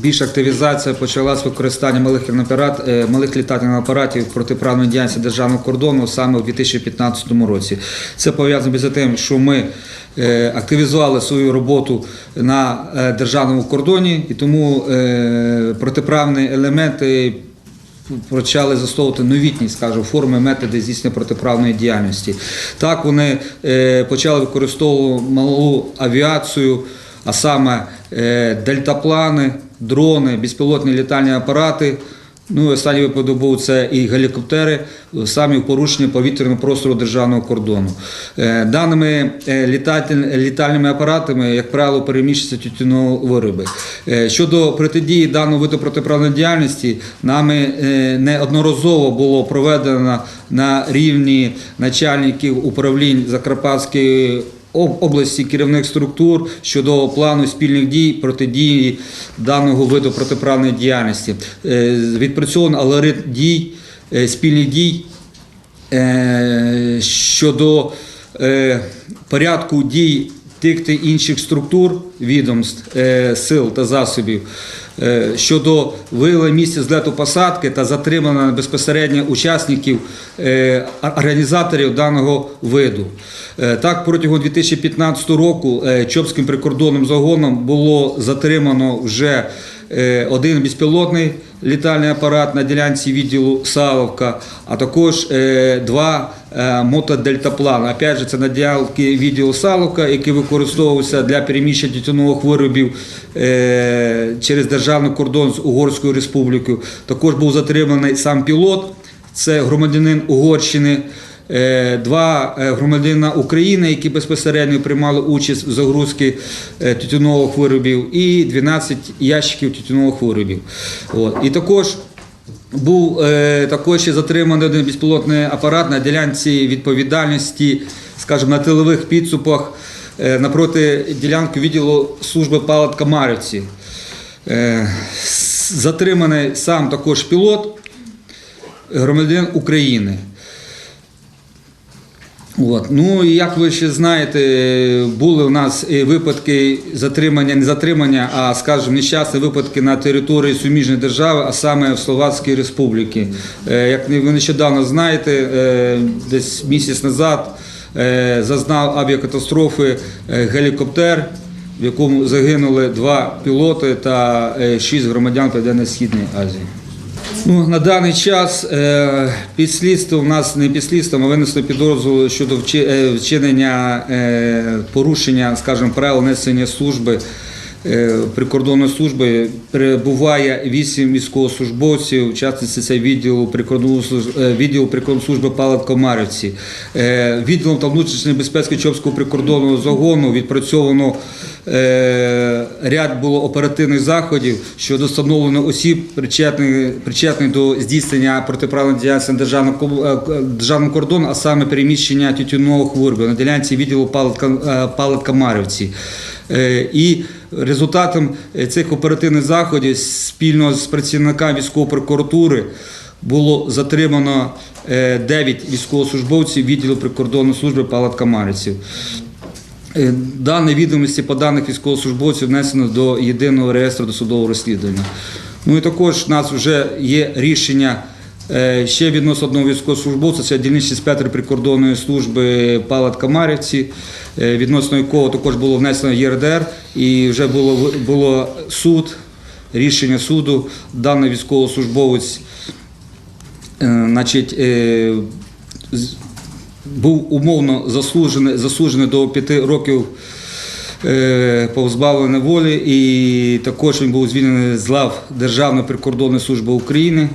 більша активізація почалась використання малих апарат, е, малих літальних апаратів протиправної діяльності державного кордону саме у 2015 році. Це пов'язано з тим, що ми е, активізували свою роботу на е, державному кордоні, і тому протиправні елементи почали застосовувати новітні, скажу, форми, методи здійснення протиправної діяльності. Так вони почали використовувати малу авіацію, а саме дельтаплани, дрони, безпілотні літальні апарати. Ну, останній випадок був це і гелікоптери, самі в порушенні повітряного простору державного кордону. Е, Даними е, літальними апаратами, як правило, переміщуються тютюнові вироби. Е, Щодо протидії даного виду протиправної діяльності, нами неодноразово було проведено на рівні начальників управлінь Закарпатської області керівних структур щодо плану спільних дій протидії даного виду протиправної діяльності. Е, Відпрацьовано алгоритм дій, е, спільних дій е, щодо порядку дій тих та інших структур, відомств, е, сил та засобів е, щодо виявлення місця злету посадки та затримання безпосередньо учасників е, організаторів даного виду. Так, протягом 2015 року Чопським прикордонним загоном було затримано вже один безпілотний літальний апарат на ділянці відділу Савовка, а також е, два е, мотодельтаплани. Опять же, це на ділянці відділу Савовка, який використовувався для переміщення тютюнових виробів е, через державний кордон з Угорською республікою. Також був затриманий сам пілот, це громадянин Угорщини. Е, Два е, громадянина України, які безпосередньо приймали участь в загрузці е, тютюнових виробів, і 12 ящиків тютюнових виробів. От. І також був е, також ще затриманий один безпілотний апарат на ділянці відповідальності, скажімо, на тилових підсупах е, напроти ділянки відділу служби палатка Марівці. Е, затриманий сам також пілот, громадянин України. От. Ну і як ви ще знаєте, були у нас і випадки затримання, не затримання, а скажімо, нещасні випадки на території суміжної держави, а саме в Словацькій Республіці. Е, Як ви нещодавно знаєте, е, десь місяць назад е, зазнав авіакатастрофи гелікоптер, в якому загинули два пілоти та шість громадян Південно-Східної Азії. Ну, на даний час е, під у нас не під слідством, а винесли підозру щодо е, вчинення е, порушення, скажімо, правил несення служби прикордонної служби. Перебуває вісім військовослужбовців, в частності це відділу прикордонної е, відділу прикордонної служби Палат Комарівці. Е, Відділом та внутрішньої безпеки Чопського прикордонного загону відпрацьовано е, ряд було оперативних заходів щодо встановлення осіб, причетних, причетних до здійснення протиправної діяльності е, державному кордону, а саме переміщення тютюнових виробів на ділянці відділу Палат, е, Палат. Е, І результатом е, цих оперативних заходів спільно з працівниками військової прокуратури було затримано 9 військовослужбовців відділу прикордонної служби Палат Камарівців. Е, Дані відомості по даних військовослужбовців внесено до єдиного реєстру досудового розслідування. Ну і також у нас вже є рішення е, ще відносно одного військовослужбовця, це дільничний інспектор прикордонної служби Палат Камарівці, е, відносно якого також було внесено ЄРДР і вже було, було суд, рішення суду, даний військовослужбовець е, значить, е, був умовно заслужений, засуджений до п'яти років е, волі, і також він був звільнений з лав Державної прикордонної служби України.